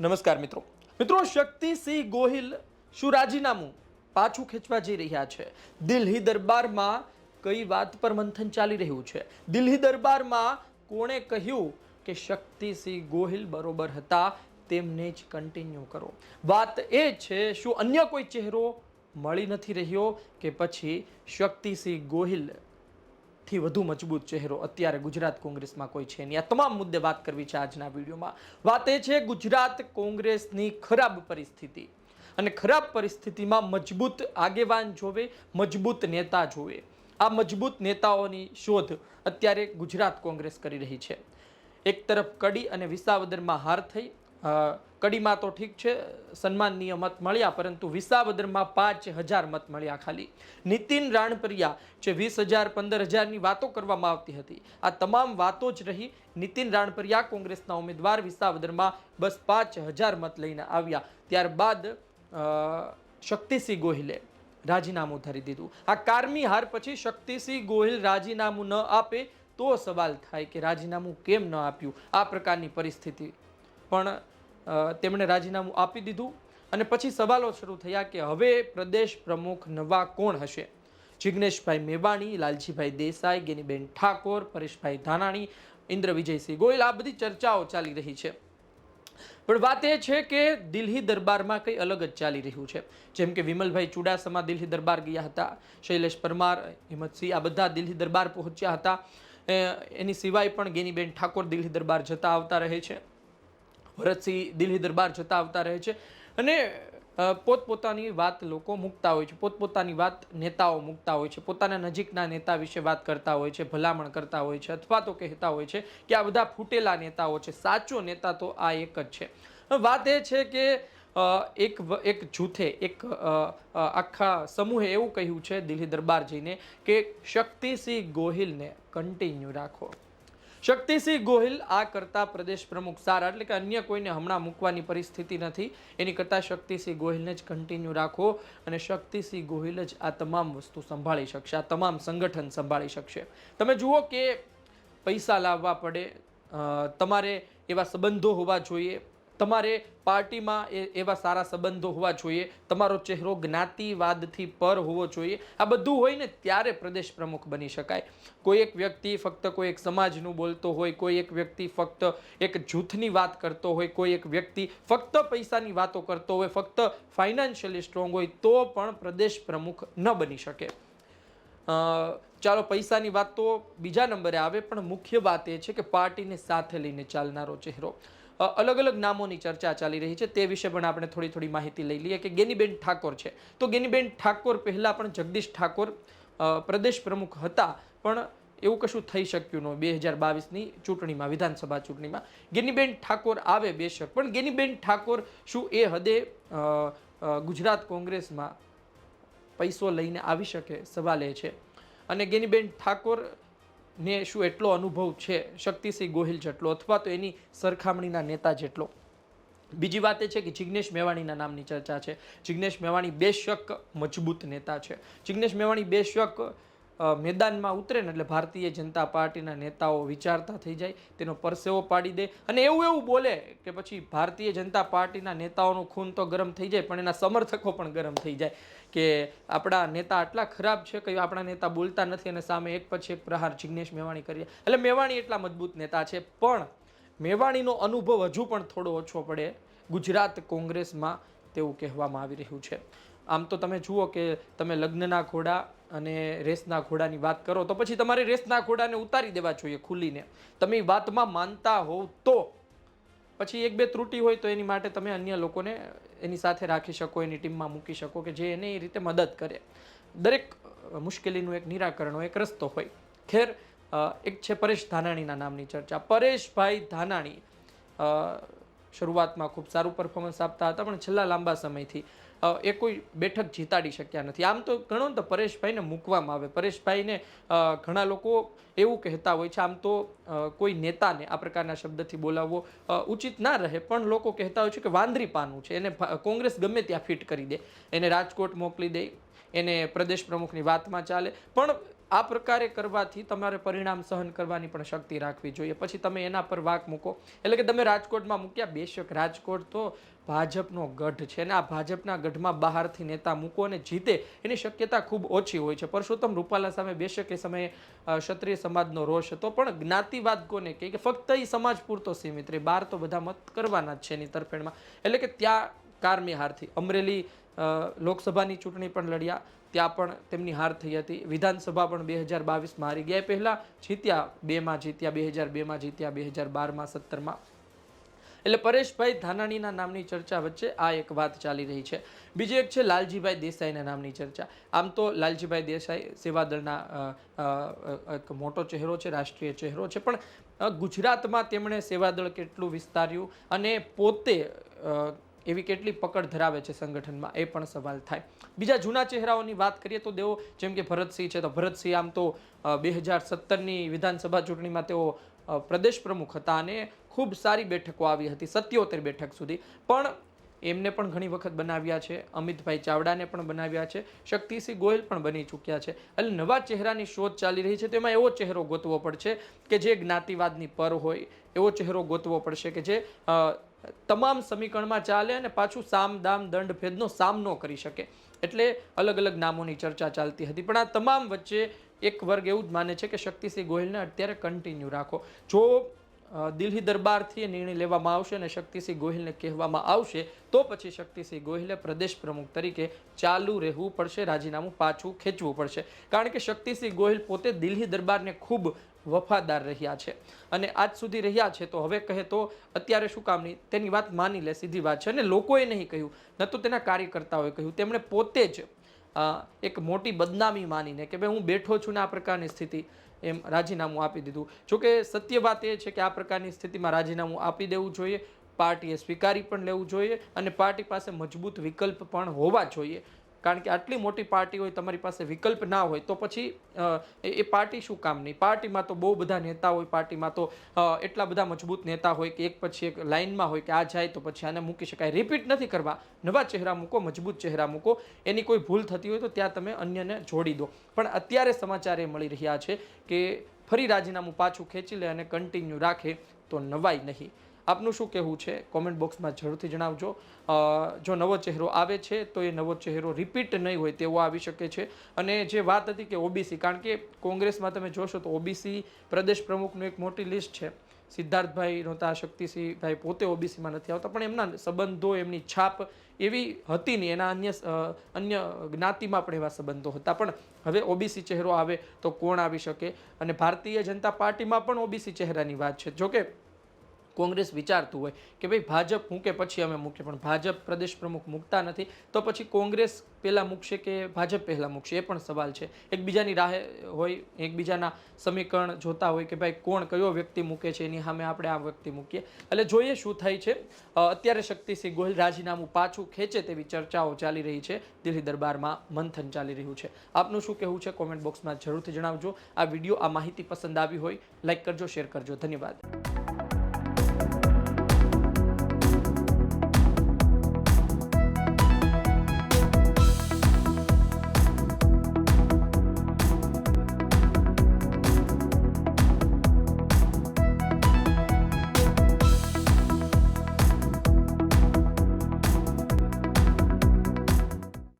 નમસ્કાર મિત્રો. મિત્રો, શક્તિસિંહ ગોહિલ શું રાજીનામું પાછું ખેંચવા જઈ રહ્યા છે? દિલ્હી દરબારમાં કઈ વાત પર મંથન ચાલી રહ્યું છે? દિલ્હી દરબારમાં કોણે કહ્યું કે શક્તિસિંહ ગોહિલ બરોબર હતા, તેમને જ કન્ટિન્યુ કરો. વાત એ છે, શું અન્ય કોઈ ચહેરો મળી નથી રહ્યો કે પછી શક્તિસિંહ ગોહિલ થી વધુ મજબૂત ચહેરો અત્યારે ગુજરાત કોંગ્રેસમાં કોઈ છે નહીં. આ તમામ મુદ્દે વાત કરવી છે આજના વિડીયોમાં. વાત એ છે ગુજરાત કોંગ્રેસની ખરાબ પરિસ્થિતિ અને ખરાબ પરિસ્થિતિમાં મજબૂત આગેવાન જોવે, મજબૂત નેતા જોવે. આ મજબૂત નેતાઓની શોધ અત્યારે ગુજરાત કોંગ્રેસ કરી રહી છે. એક તરફ કડી અને વિસાવદરમાં હાર થઈ કડીમાં તો ઠીક છે, સન્માનનીય મત મળ્યા, પરંતુ વિસાવદરમાં પાંચ હજાર મત મળ્યા ખાલી. નીતિન રાણપરિયા, જે વીસ હજાર, પંદર હજારની વાતો કરવામાં આવતી હતી. આ તમામ વાતો જ રહી નીતિન રાણપરિયા, કોંગ્રેસના ઉમેદવાર વિસાવદરમાં બસ પાંચ હજાર મત લઈને આવ્યા. ત્યારબાદ શક્તિસિંહ ગોહિલે રાજીનામું ધરી દીધું. આ કારમી હાર પછી શક્તિસિંહ ગોહિલ રાજીનામું ન આપે તો સવાલ થાય કે રાજીનામું કેમ ન આપ્યું? આ પ્રકારની પરિસ્થિતિ પણ તેમણે રાજીનામું આપી દીધું અને પછી સવાલો શરૂ થયા કે હવે પ્રદેશ પ્રમુખ નવા કોણ હશે? જિગ્નેશભાઈ મેવાણી, લાલજીભાઈ દેસાઈ, ગેનીબેન ઠાકોર, પરેશભાઈ ધાનાણી ઇન્દ્ર વિજયસિંહ ગોયલ, આ બધી ચર્ચાઓ ચાલી રહી છે. પણ વાત એ છે કે દિલ્હી દરબારમાં કંઈ અલગ જ ચાલી રહ્યું છે. જેમ કે વિમલભાઈ ચુડાસમા દિલ્હી દરબાર ગયા હતા, શૈલેષ પરમાર, હિંમતસિંહ, આ બધા દિલ્હી દરબાર પહોંચ્યા હતા. એની સિવાય પણ ગેનીબેન ઠાકોર દિલ્હી દરબાર જતા આવતા રહે છે. ભરતસિંહ દિલ્હી દરબાર જતા આવતા રહે છે. અને પોતપોતાની વાત લોકો મૂકતા હોય છે. પોતપોતાની વાત નેતાઓ મૂકતા હોય છે. પોતાના નજીકના નેતા વિશે વાત કરતા હોય છે, ભલામણ કરતા હોય છે, અથવા તો કહેતા હોય છે કે આ બધા ફૂટેલા નેતાઓ છે. સાચો નેતા તો આ એક જ છે. વાત એ છે કે એક એક જૂથે, એક આખા સમૂહે એવું કહ્યું છે દિલ્હી દરબાર જઈને કે શક્તિસિંહ ગોહિલને કન્ટિન્યુ રાખો. શક્તિસિંહ ગોહિલ આ કરતા પ્રદેશ પ્રમુખ સારા, એટલે કે અન્ય કોઈને હમણાં મૂકવાની પરિસ્થિતિ નથી. એની કરતાં શક્તિસિંહ ગોહિલને જ કન્ટિન્યુ રાખો અને શક્તિસિંહ ગોહિલ જ આ તમામ વસ્તુ સંભાળી શકશે, આ તમામ સંગઠન સંભાળી શકશે. તમે જુઓ કે પૈસા લાવવા પડે તમારે એવા સંબંધો હોવા જોઈએ. તમારે પાર્ટીમાં એ એવા સારા સંબંધો હોવા જોઈએ. તમારો ચહેરો જ્ઞાતિવાદથી પર હોવો જોઈએ. આ બધું હોય ને ત્યારે પ્રદેશ પ્રમુખ બની શકાય. કોઈ એક વ્યક્તિ ફક્ત કોઈ એક સમાજનું બોલતો હોય, કોઈ એક વ્યક્તિ ફક્ત એક જૂથની વાત કરતો હોય, કોઈ એક વ્યક્તિ ફક્ત પૈસાની વાતો કરતો હોય, ફક્ત ફાઇનાન્શિયલી સ્ટ્રોંગ હોય, તો પણ પ્રદેશ પ્રમુખ ન બની શકે. ચાલો પૈસાની વાત તો બીજા નંબરે આવે, પણ મુખ્ય વાત એ છે કે પાર્ટીને સાથે લઈને ચાલનારો ચહેરો. અલગ અલગ નામોની ચર્ચા ચાલી રહી છે. તે વિશે પણ આપણે થોડી થોડી માહિતી લઈ લઈએ કે ગેનીબેન ઠાકોર છે. તો ગેનીબેન ઠાકોર પહેલાં પણ જગદીશ ઠાકોર પ્રદેશ પ્રમુખ હતા. પણ એવું કશું થઈ શક્યું ન બે હજાર બાવીસની ચૂંટણીમાં, વિધાનસભા ચૂંટણીમાં ગેનીબેન ઠાકોર આવે બેશક. પણ ગેનીબેન ઠાકોર શું એ હદે ગુજરાત કોંગ્રેસમાં પૈસો લઈને આવી શકે? સવાલ એ છે. અને ગેનીબેન ઠાકોર ને શું એટલો અનુભવ છે? શક્તિસિંહ ગોહિલ જેટલો અથવા તો એની સરખામણીના નેતા જેટલો. બીજી વાત એ છે કે જિગ્નેશ મેવાણીના નામની ચર્ચા છે. જિગ્નેશ મેવાણી બેશક મજબૂત નેતા છે. જિગ્નેશ મેવાણી બેશક મેદાનમાં ઉતરે ને એટલે ભારતીય જનતા પાર્ટીના નેતાઓ વિચારતા થઈ જાય, તેનો પરસેવો પાડી દે. અને એવું એવું બોલે કે પછી ભારતીય જનતા પાર્ટીના નેતાઓનું ખૂન તો ગરમ થઈ જાય, પણ એના સમર્થકો પણ ગરમ થઈ જાય કે આપણા નેતા આટલા ખરાબ છે કે આપણા નેતા બોલતા નથી અને સામે એક પછી એક પ્રહાર જિગ્નેશ મેવાણી કરીએ. એટલે મેવાણી એટલા મજબૂત નેતા છે, પણ મેવાણીનો અનુભવ હજુ પણ થોડો ઓછો પડે ગુજરાત કોંગ્રેસમાં તેવું કહેવામાં આવી રહ્યું છે. આમ તો તમે જુઓ કે તમે લગ્નના ઘોડા અને રેસના ઘોડાની વાત કરો તો પછી તમારે રેસના ઘોડાને ઉતારી દેવા જોઈએ ખુલીને તમે વાતમાં માનતા હોવ તો. પછી એક બે ત્રુટિ હોય તો એની માટે તમે અન્ય લોકોને એની સાથે રાખી શકો, એની ટીમમાં મૂકી શકો કે જે એને એ રીતે મદદ કરે. દરેક મુશ્કેલીનું એક નિરાકરણ એક રસ્તો હોય. ખેર એક છે પરેશ ધાનાણીના નામની ચર્ચા. પરેશભાઈ ધાનાણી શરૂઆતમાં ખૂબ સારું પરફોર્મન્સ આપતા હતા પણ છેલ્લા લાંબા સમયથી એ કોઈ બેઠક જીતાડી શક્યા નથી. આમ તો ઘણો તો પરેશભાઈને મૂકવામાં આવે. પરેશભાઈને ઘણા લોકો એવું કહેતા હોય છે, આમ તો કોઈ નેતાને આ પ્રકારના શબ્દથી બોલાવવો ઉચિત ના રહે. પણ લોકો કહેતા હોય છે કે વાંદરી પાનું છે. એને કોંગ્રેસ ગમે ત્યાં ફિટ કરી દે. એને રાજકોટ મોકલી દે. એને પ્રદેશ પ્રમુખની વાતમાં ચાલે. પણ આ પ્રકારે કરવાથી તમારે પરિણામ સહન કરવાની પણ શક્તિ રાખવી જોઈએ. પછી તમે એના પર વાક મૂકો. એટલે કે તમે રાજકોટમાં મૂક્યા, બેશક રાજકોટ તો ભાજપનો ગઢ છે અને આ ભાજપના ગઢમાં બહારથી નેતા મૂકો અને જીતે એની શક્યતા ખૂબ ઓછી હોય છે. પરસોત્તમ રૂપાલા સામે બેશક એ સમયે ક્ષત્રિય સમાજનો રોષ હતો. પણ જ્ઞાતિવાદ કોને કહે કે ફક્ત એ સમાજ પૂરતો સીમિત રહે. બહાર તો બધા મત કરવાના જ છે એની તરફેણમાં. એટલે કે ત્યાં કારમી હારથી. અમરેલી લોકસભાની ચૂંટણી પણ લડ્યા, ત્યાં પણ તેમની હાર થઈ હતી. વિધાનસભા પણ બે હજાર બાવીસમાં હારી ગયા. પહેલાં જીત્યા બેમાં જીત્યા બે હજાર બેમાં જીત્યા બે હજાર બારમાં સત્તરમાં. એટલે પરેશભાઈ ધાનાણીના નામની ચર્ચા વચ્ચે આ એક વાત ચાલી રહી છે. બીજી એક છે લાલજીભાઈ દેસાઈના નામની ચર્ચા. આમ તો લાલજીભાઈ દેસાઈ સેવાદળના એક મોટો ચહેરો છે, રાષ્ટ્રીય ચહેરો છે. પણ ગુજરાતમાં તેમણે સેવાદળ કેટલું વિસ્તાર્યું અને પોતે એવી કેટલી પકડ ધરાવે છે સંગઠનમાં, એ પણ સવાલ થાય. બીજા જૂના ચહેરાઓની વાત કરીએ તો તેઓ, જેમ કે ભરતસિંહ છે, તો ભરતસિંહ આમ તો બે હજાર સત્તરની વિધાનસભા ચૂંટણીમાં તેઓ પ્રદેશ પ્રમુખ હતા અને ખૂબ સારી બેઠકો આવી હતી, સત્યોતેર બેઠક સુધી. પણ એમને પણ ઘણી વખત બનાવ્યા છે, અમિતભાઈ ચાવડાને પણ બનાવ્યા છે, શક્તિસિંહ ગોયલ પણ બની ચૂક્યા છે. એટલે નવા ચહેરાની શોધ ચાલી રહી છે તેમાં એવો ચહેરો ગોતવો પડશે કે જે જ્ઞાતિવાદની પર હોય, એવો ચહેરો ગોતવો પડશે કે જે તમામ સમીકરણમાં ચાલે અને પાછું સામ, દામ, દંડ, ભેદનો સામનો કરી શકે. એટલે અલગ અલગ નામોની ચર્ચા ચાલતી હતી. પણ આ તમામ વચ્ચે એક વર્ગ એવું જ માને છે કે શક્તિસિંહ ગોહિલને અત્યારે કન્ટિન્યુ રાખો. જો દિલ્હી દરબારથી નિર્ણય લેવામાં આવશે અને શક્તિસિંહ ગોહિલને કહેવામાં આવશે, તો પછી શક્તિસિંહ ગોહિલે પ્રદેશ પ્રમુખ તરીકે ચાલુ રહેવું પડશે, રાજીનામું પાછું ખેંચવું પડશે. કારણ કે શક્તિસિંહ ગોહિલ પોતે દિલ્હી દરબારને ખૂબ વફાદાર રહ્યા છે અને આજ સુધી રહ્યા છે, તો હવે કહે તો અત્યારે શું કામની, તેની વાત માની લે, સીધી વાત છે. અને લોકોએ નહીં કહ્યું, ન તો તેના કાર્યકર્તાઓએ કહ્યું. તેમણે પોતે જ એક મોટી બદનામી માનીને કે ભાઈ હું બેઠો છું ને આ પ્રકારની સ્થિતિ એમ રાજીનામું આપી દીધું. જોકે સત્ય વાત એ છે કે આ પ્રકારની સ્થિતિમાં રાજીનામું આપી દેવું જોઈએ, પાર્ટીએ સ્વીકારી પણ લેવું જોઈએ અને પાર્ટી પાસે મજબૂત વિકલ્પ પણ હોવા જોઈએ. કારણ કે આટલી મોટી પાર્ટી હોય, તમારી પાસે વિકલ્પ ના હોય, તો પછી એ પાર્ટી શું કામની પાર્ટીમાં તો બહુ બધા નેતા હોય, પાર્ટીમાં તો એટલા બધા મજબૂત નેતા હોય કે એક પછી એક લાઇનમાં હોય કે આ જાય તો પછી આને મૂકી શકાય. રિપીટ નથી કરવા. નવા ચહેરા મૂકો, મજબૂત ચહેરા મૂકો. એની કોઈ ભૂલ થતી હોય તો ત્યાં તમે અન્યને જોડી દો. પણ અત્યારે સમાચાર એ મળી રહ્યા છે કે ફરી રાજીનામું પાછું ખેંચી લે અને કન્ટિન્યુ રાખે તો નવાઈ નહીં. આપનું શું કહેવું છે? કોમેન્ટ બોક્સમાં જરૂરથી જણાવજો. જો નવો ચહેરો આવે છે, તો એ નવો ચહેરો રિપીટ નહીં હોય તેવો આવી શકે છે. અને જે વાત હતી કે ઓબીસી કારણ કે કોંગ્રેસમાં તમે જોશો તો ઓબીસી પ્રદેશ પ્રમુખનું એક મોટી લિસ્ટ છે. સિદ્ધાર્થભાઈ નહોતા, શક્તિસિંહભાઈ પોતે ઓબીસીમાં નથી આવતા, પણ એમના સંબંધો, એમની છાપ એવી હતી નહીં એના અન્ય અન્ય જ્ઞાતિમાં પણ એવા સંબંધો હતા. પણ હવે ઓબીસી ચહેરો આવે તો કોણ આવી શકે? અને ભારતીય જનતા પાર્ટીમાં પણ ઓબીસી ચહેરાની વાત છે. જોકે કોંગ્રેસ વિચારતું હોય કે ભાઈ ભાજપ મૂકે પછી અમે મૂકીએ, પણ ભાજપ પ્રદેશ પ્રમુખ મૂકતા નથી, તો પછી કોંગ્રેસ પહેલાં મૂકશે કે ભાજપ પહેલાં મૂકશે? એ પણ સવાલ છે. એકબીજાની રાહે હોય, એકબીજાના સમીકરણ જોતા હોય કે ભાઈ કોણ કયો વ્યક્તિ મૂકે છે, એની સામે આપણે આ વ્યક્તિ મૂકીએ. એટલે જોઈએ શું થાય છે. અત્યારે શક્તિસિંહ ગોહિલ રાજીનામું પાછું ખેંચે તેવી ચર્ચાઓ ચાલી રહી છે. દિલ્હી દરબારમાં મંથન ચાલી રહ્યું છે. આપનું શું કહેવું છે? કોમેન્ટ બોક્સમાં જરૂરથી જણાવજો. આ વીડિયો આ માહિતી પસંદ આવી હોય, લાઈક કરજો, શેર કરજો. ધન્યવાદ.